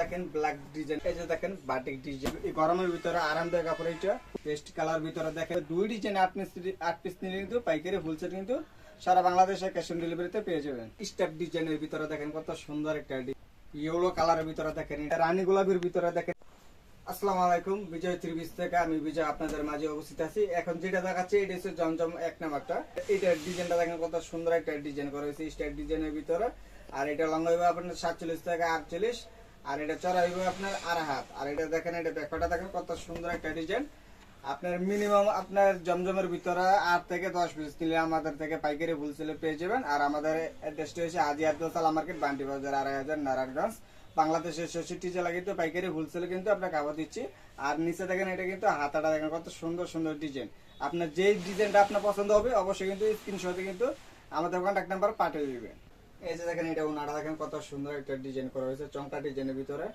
দেখেন black design এই যে দেখেন বাটিক ডিজাইন এই গরমের ভিতরে আরামদায়ক কাপড় এটা পেস্ট কালার ভিতরে দেখেন, দুই ডিজাইন আট পিস আট পিস নিলে কিন্তু পাইকারি হোলসেল কিন্তু সারা বাংলাদেশে ক্যাশ অন ডেলিভারিতে পেয়ে যাবেন। স্টেপ ডিজাইনের ভিতরে দেখেন কত সুন্দর একটা ইয়েলো কালারের ভিতরে দেখেন, এটা রানী গোলাপের ভিতরে দেখেন। আসসালামু আলাইকুম, বিজয় ত্রিবিশ থেকে আমি বিজয় আপনাদের মাঝে উপস্থিত আছি। এখন যেটা দেখাচ্ছি, এটা হচ্ছে জমজম এক নাম্বারটা। এইটার ডিজাইনটা দেখেন কত সুন্দর একটা ডিজাইন করা হয়েছে। স্টার ডিজাইনের ভিতরে। আর এটা হইবে আপনার সাতচল্লিশ থেকে আটচল্লিশ। আর এটা চড়া হইবে আপনার আড়াই হাত। আর এটা দেখেন, এটা ব্যাপারটা দেখেন, কত সুন্দর একটা ডিজাইন আপনার মিনিমাম আপনার জমজমের ভিতরে আট থেকে দশ পিস নিলে আমাদের থেকে পাইকারি হোলসেলে পেয়ে যাবেন। আর আমাদের অ্যাড্রেসটা হচ্ছে আজি সালাম মার্কেট, বান্টি বাজার, আড়াই হাজার, নারায়ণগঞ্জ। বাংলাদেশের ষষ্ঠী জেলা কিন্তু পাইকারি হোলসেলে কিন্তু আমরা কাপড় দিচ্ছি। আর নিচে দেখেন, এটা কিন্তু হাতাটা দেখেন, কত সুন্দর সুন্দর ডিজাইন আপনার যেই ডিজাইনটা আপনার পছন্দ হবে, অবশ্যই কিন্তু স্ক্রিনশটে কিন্তু আমাদের কন্ট্যাক্ট নাম্বার পাঠিয়ে দিবেন। এই যে দেখেন, এটা ওনারা দেখেন কত সুন্দর একটা ডিজাইন করা হয়েছে চমকা ডিজাইনের ভিতরে।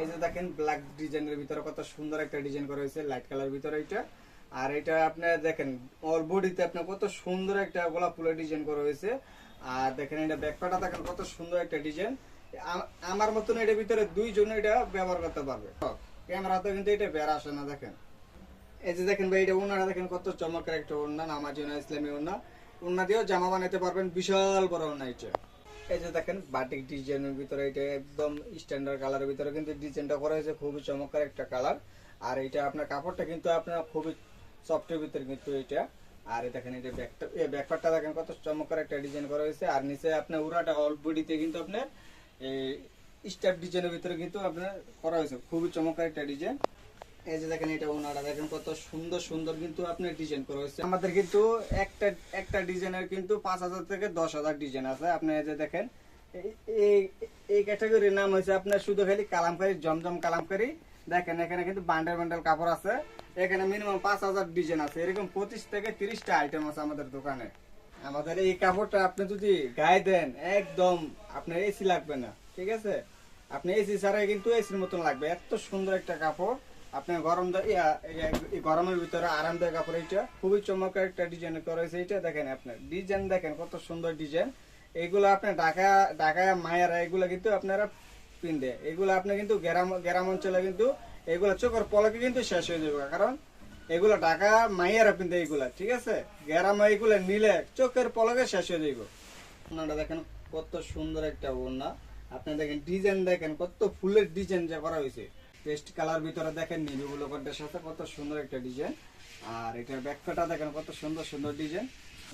এই যে দেখেন ব্ল্যাক ডিজাইনের ভিতরে কত সুন্দর একটা ডিজাইন করা হয়েছে লাইট কালার ভিতরে এটা। আর এটা আপনার দেখেন অল বডিতে আপনার কত সুন্দর একটা গোলাপ ফুলের ডিজাইন করা হয়েছে। আর দেখেন, এটা ব্যাকপাটা দেখেন কত সুন্দর একটা ডিজাইন আমার মতন এটার ভিতরে দুইজন এটা ব্যবহার করতে পারবে। ক্যামেরাতে কিন্তু এটা বের আসে না, দেখেন। এই যে দেখেন ভাই, এটা ওনারা দেখেন কত চমৎকার একটা ওড়না নামাজি ইসলামী ওড়না। ওড়না দিয়েও জামা বানাইতে পারবেন, বিশাল বড় ওড়না এটা এই যে দেখেন বাটিক ডিজাইনের ভিতরে এটা একদম স্ট্যান্ডার্ড কালারের ভিতরে কিন্তু ডিজাইনটা করা হয়েছে, খুবই চমৎকার একটা কালার আর এটা আপনার কাপড়টা কিন্তু আপনার খুবই সফটের ভিতরে কিন্তু এটা। আর দেখেন, এটা ব্যাকটা এই ব্যাকপারটা দেখেন কত চমৎকার একটা ডিজাইন করা হয়েছে। আর নিচে আপনার উড়াটা অল বডিতে কিন্তু আপনার এই স্টেপ ডিজাইনের ভিতরে কিন্তু আপনার করা হয়েছে, খুবই চমৎকার একটা ডিজাইন এই যে দেখেন এটা ওনারা দেখেন কত সুন্দর সুন্দর কিন্তু আপনার ডিজাইন করা হয়েছে। আমাদের কিন্তু একটা একটা ডিজাইনের কিন্তু পাঁচ হাজার থেকে দশ হাজার ডিজাইন আছে। আপনি এই যে দেখেন, এই- এই ক্যাটাগরির নাম হয়েছে আপনার শুধু খালি কালামকারী, জমজম কালামকারী। দেখেন, এখানে কিন্তু বান্ডেল বান্ডেল কাপড় আছে। এখানে মিনিমাম পাঁচ হাজার ডিজাইন আছে। এরকম পঁচিশ থেকে তিরিশটা আইটেম আছে আমাদের দোকানে। আমাদের এই কাপড়টা আপনি যদি গায়ে দেন, একদম আপনার এসি লাগবে না। ঠিক আছে? আপনি এসি ছাড়াই কিন্তু এসির মতন লাগবে। এত সুন্দর একটা কাপড়। আপনার গরম গরমের ভিতরে আরামদায়ক কাপড় এইটা। খুবই চমৎকার একটা ডিজাইন করা হয়েছে এটা দেখেন আপনার। ডিজাইন দেখেন, কত সুন্দর ডিজাইন এগুলো আপনার ঢাকা, ঢাকায় মায়েরা এগুলো কিন্তু আপনারা পিনবে এগুলো আপনি কিন্তু গ্রাম গ্রাম অঞ্চলে কিন্তু এগুলো চোখের পলকে কিন্তু শেষ হয়ে যাবে। কারণ এগুলো ঢাকা মাইয়ারা পিনতে এগুলা, ঠিক আছে? গ্রামে এগুলো নিলে চোখের পলকে শেষ হয়ে যাইব। ওনাটা দেখেন কত সুন্দর একটা ওনা আপনি দেখেন ডিজাইন দেখেন, কত ফুলের ডিজাইন যা করা হয়েছে। পেস্ট কালার ভিতরে দেখেন নিবিগুলো কন্টের সাথে কত সুন্দর একটা ডিজাইন আর এটার ব্যাকটা দেখেন কত সুন্দর সুন্দর ডিজাইন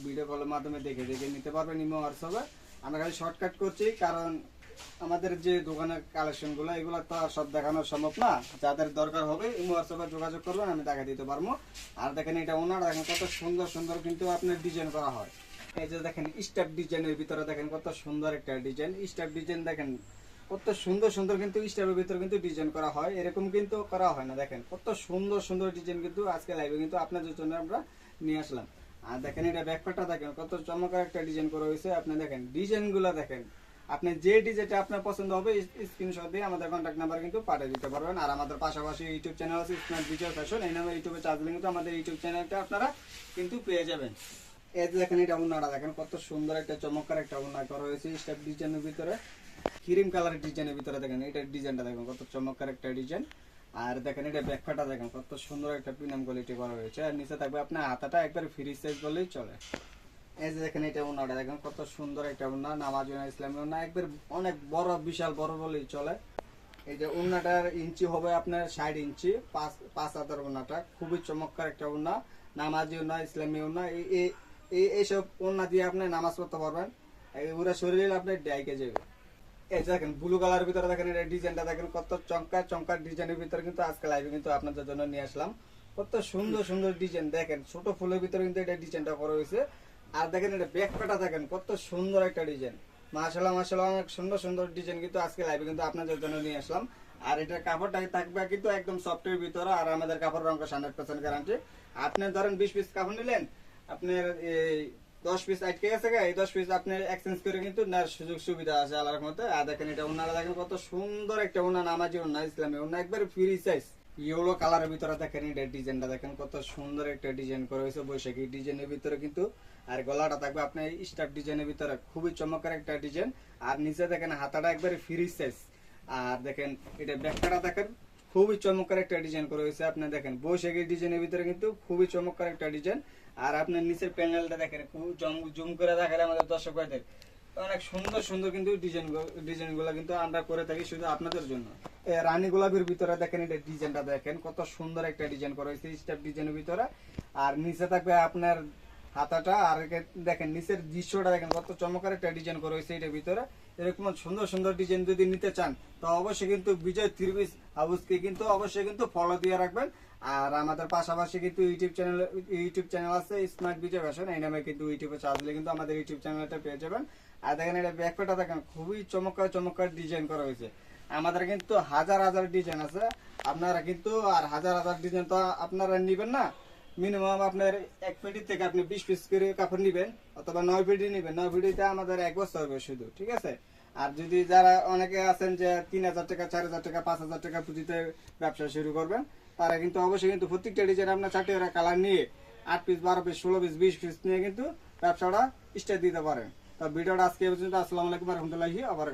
ভিডিও কলের মাধ্যমে দেখে দেখে নিতে পারবেন ইমো হোয়াটসঅ্যাপে আমরা খালি শর্টকাট করছি, কারণ আমাদের যে দোকানের কালেকশনগুলো, এগুলো তো সব দেখানো সম্ভব না। যাদের দরকার হবে ইমো হোয়াটসঅ্যাপে যোগাযোগ করবেন, আমি দেখা দিতে পারব। আর দেখেন এটা ওনার, দেখেন কত সুন্দর সুন্দর কিন্তু আপনার ডিজাইন করা হয়। এই যে দেখেন স্টেপ ডিজাইনের ভিতরে দেখেন কত সুন্দর একটা ডিজাইন স্টেপ ডিজাইন দেখেন কত সুন্দর সুন্দর কিন্তু স্টেপের ভিতরে কিন্তু ডিজাইন করা হয়। এরকম কিন্তু করা হয় না, দেখেন। কত সুন্দর সুন্দর ডিজাইন কিন্তু আজকে লাইভে কিন্তু আপনাদের জন্য আমরা নিয়ে আসলাম। আর দেখেন এটা ব্যাকপারটা দেখেন, কত চমৎকার একটা ডিজাইন করা হয়েছে। আপনি দেখেন ডিজাইনগুলো দেখেন। আপনি যে ডিজাইনটা আপনার পছন্দ হবে স্ক্রিনশট দিয়ে আমাদের কন্ট্যাক্ট নাম্বার কিন্তু পাঠিয়ে দিতে পারবেন। আর আমাদের পাশাপাশি ইউটিউব চ্যানেল আছে স্মার্ট ভিডিও ফ্যাশন এই নামে ইউটিউবে চার্জ দিলে কিন্তু আমাদের ইউটিউব চ্যানেলটা আপনারা কিন্তু পেয়ে যাবেন। এই দেখেন, এটা উন্নাটা দেখেন, কত সুন্দর একটা, চমৎকার একটা উন্না করা হয়েছে। স্টেপ ডিজাইনের ভিতরে। ক্রিম কালারের ডিজাইনের ভিতরে দেখেন এটা ডিজাইনটা দেখেন, কত চমৎকার একটা ডিজাইন আর দেখেন এটা ব্যাকপাটা দেখেন, কত সুন্দর একটা প্রিমিয়াম কোয়ালিটি করা হয়েছে। আর নিচে থাকবে আপনার হাতাটা একবার ফ্রি সাইজ বললেই চলে। এই যে দেখেন এটা উন্নাটা দেখেন, কত সুন্দর একটা উন্না নামাজ ইসলামী উন্না একবার অনেক বড়, বিশাল, বড় বলেই চলে। এই যে উন্নাটার ইঞ্চি হবে আপনার ষাট ইঞ্চি, পাঁচ পাঁচ হাতের উন্নাটা খুবই চমৎকার একটা উন্না নামাজি উন্না ইসলামী উন্না এই, এই- এই, এইসব উন্না দিয়ে আপনি নামাজ পড়তে পারবেন। পুরো শরীরে আপনি ডাইকে যাবে। এই দেখেন ব্লু কালার ভিতরে দেখেন এটা ডিজাইনটা দেখেন, কত চমকা চমকার ডিজাইনের ভিতরে কিন্তু আজকে লাইভে কিন্তু আপনাদের জন্য নিয়ে আসলাম। কত সুন্দর সুন্দর ডিজাইন দেখেন, ছোট ফুলের ভিতরে কিন্তু এটা ডিজাইনটা করা হয়েছে। আর দেখেন, এটা ব্যাকপাটা দেখেন, কত সুন্দর একটা ডিজাইন মাশাল্লাহ মাশাল্লাহ অনেক সুন্দর সুন্দর ডিজাইন কিন্তু আজকে লাইভে কিন্তু আপনাদের জন্য নিয়ে আসলাম। আর এটা কাপড়টা থাকবে কিন্তু একদম সফটের ভিতরে, আর আমাদের কাপড় রঙ হান্ড্রেড পার্সেন্ট গ্যারান্টি আপনি ধরেন বিশ পিস কাপড় নিলেন, আপনার এই দশ পিস আটকে গেছে এই দশ পিস আপনি এক্সচেঞ্জ করে কিন্তু নেওয়ার সুযোগ সুবিধা আছে আল্লাহর মধ্যে আর দেখেন এটা ওনারা দেখেন কত সুন্দর একটা ওনা, নামাজি ওনা, ইসলামী ওনা, একবার ফ্রি সাইজ ইয়েলো কালারের ভিতরে দেখেন এটা ডিজাইনটা দেখেন কত সুন্দর একটা ডিজাইন করা হয়েছে, বৈশাখী ডিজাইনের ভিতরে কিন্তু। আর গলাটা থাকবে আপনার স্টার ডিজাইনের ভিতরে, খুবই চমৎকার একটা ডিজাইন আর নিচে দেখেন হাতাটা একবারে ফ্রি সাইজ আর দেখেন এটা ব্যাগটা দেখেন খুবই চমৎকার একটা ডিজাইন করা হয়েছে। আপনি দেখেন বৈশাখী ডিজাইনের ভিতরে কিন্তু খুবই চমৎকার একটা ডিজাইন আর আপনার নিচের প্যানেলটা দেখেন জুম করে দেখালে আমাদের দর্শক ভাইদের অনেক সুন্দর সুন্দর কিন্তু ডিজাইন ডিজাইনগুলা কিন্তু আমরা করে থাকি শুধু আপনাদের জন্য। রানী গোলাপের ভিতরে দেখেন, এটা ডিজাইনটা দেখেন, কত সুন্দর একটা ডিজাইন করা হয়েছে স্টেপ ডিজাইনের ভিতরে। আর নিচে থাকবে আপনার হাতাটা, আর দেখেন, নিচের দৃশ্যটা দেখেন, কত চমৎকার একটা ডিজাইন করা হয়েছে এটার ভিতরে। এরকম সুন্দর সুন্দর ডিজাইন যদি নিতে চান, তো অবশ্যই কিন্তু বিজয় ত্রিবিশ হাউসকে কিন্তু অবশ্যই কিন্তু ফলো দিয়ে রাখবেন। আর আমাদের পাশাপাশি কিন্তু ইউটিউব চ্যানেল ইউটিউব চ্যানেল আছে স্মার্ট বিজয় ফ্যাশন এই নামে কিন্তু ইউটিউবে চার্জ দিলে কিন্তু আমাদের ইউটিউব চ্যানেলটা পেয়ে যাবেন। আর দেখেন এটা ব্যাকপ্যাটা দেখেন, খুবই চমৎকার চমৎকার ডিজাইন করা হয়েছে। আমাদের কিন্তু হাজার হাজার ডিজাইন আছে। আপনারা কিন্তু, আর হাজার হাজার ডিজাইন তো আপনারা নিবেন না। মিনিমাম আপনার এক পেটি থেকে আপনি বিশ পিস করে কাপড় নিবেন, অথবা নয় পেটি নিবেন। নয় পেটিতে আমাদের এক বছর হবে শুধু, ঠিক আছে? আর যদি যারা অনেকে আছেন যে তিন হাজার টাকা, চার হাজার টাকা, পাঁচ হাজার টাকা পুঁজিতে ব্যবসা শুরু করবেন, তারা কিন্তু অবশ্যই কিন্তু প্রত্যেকটা ডিজাইন আপনার চারটে কালার নিয়ে আট পিস বারো পিস ষোলো পিস বিশ পিস নিয়ে কিন্তু ব্যবসাটা স্টার্ট দিতে পারেন। তো ভিডিওটা আজকে পর্যন্ত, আসসালামু আলাইকুম রহমতুল্লাহি আবার